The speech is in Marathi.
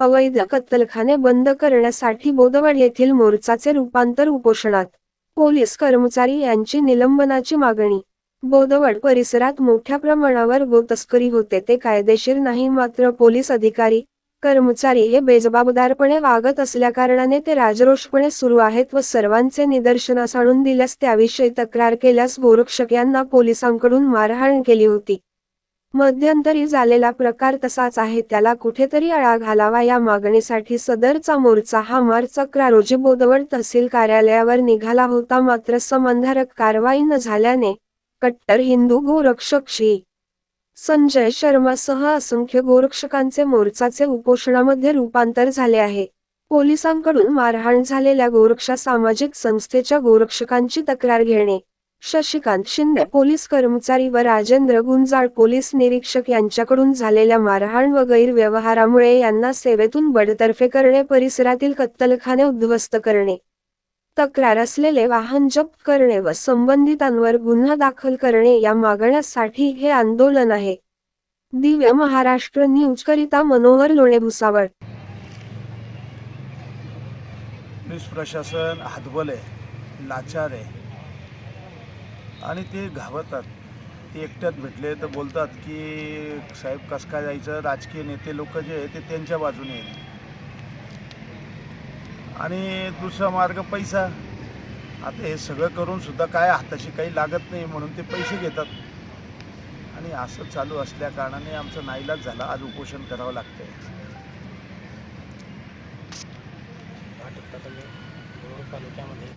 अवैध कत्तलखाने बंद करण्यासाठी बोदवड येथील मोर्चाचे रूपांतर उपोषणात. पोलीस कर्मचारी यांची निलंबनाची मागणी. बोदवड परिसरात मोठ्या प्रमाणावर गोतस्करी होते ते कायदेशीर नाही मात्र पोलीस अधिकारी कर्मचारी हे बेजबाबदारपणे वागत असल्याकारणाने ते राजरोषपणे सुरू आहेत व सर्वांचे निदर्शनास आणून दिल्यास त्याविषयी तक्रार केल्यास गोरक्षक यांना पोलिसांकडून मारहाण केली होती. मध्यंतरी झालेला प्रकार तसाच आहे. त्याला कुठेतरी आळा घालावा. या मागणीसाठी सदरचा मोर्चा हा मार्च अकरा रोजी बोदवड तहसील कार्यालयावर निघाला होता. मात्र समांधारक कारवाई न झाल्याने कट्टर हिंदू गोरक्षक श्री संजय शर्मासह असंख्य गोरक्षकांचे मोर्चाचे उपोषणामध्ये रूपांतर झाले आहे. पोलिसांकडून मारहाण झालेल्या गोरक्षा सामाजिक संस्थेच्या गोरक्षकांची तक्रार घेणे शशिकांत शिंदे पोलीस कर्मचारी व राजेंद्र गुंजाळ पोलीस निरीक्षक यांच्याकडून झालेल्या मारहाण व गैरव्यवहारामुळे यांना सेवेतून बडतर्फे करणे परिसरातील कत्तलखाने उद्ध्वस्त करणे तक्रार असलेले वाहन जप्त करणे व संबंधितांवर गुन्हा दाखल करणे या मागण्यासाठी हे आंदोलन आहे. दिव्य महाराष्ट्र न्यूज करिता मनोहर लोणे भुसावळ. पोलीस प्रशासन हातबले लाचार आहे आणि ते घाबरतात. ते एकट्यात भेटले तर बोलतात की साहेब कसं काय जायचं? राजकीय नेते लोक जे आहे ते त्यांच्या बाजूने आहेत. आणि दुसरा मार्ग पैसा. आता हे सगळं करून सुद्धा काय हाताशी काही लागत नाही म्हणून ते पैसे घेतात. आणि असं चालू असल्या कारणाने आमचं नाईलाज झाला. आज उपोषण करावं लागतंय. तालुक्यामध्ये.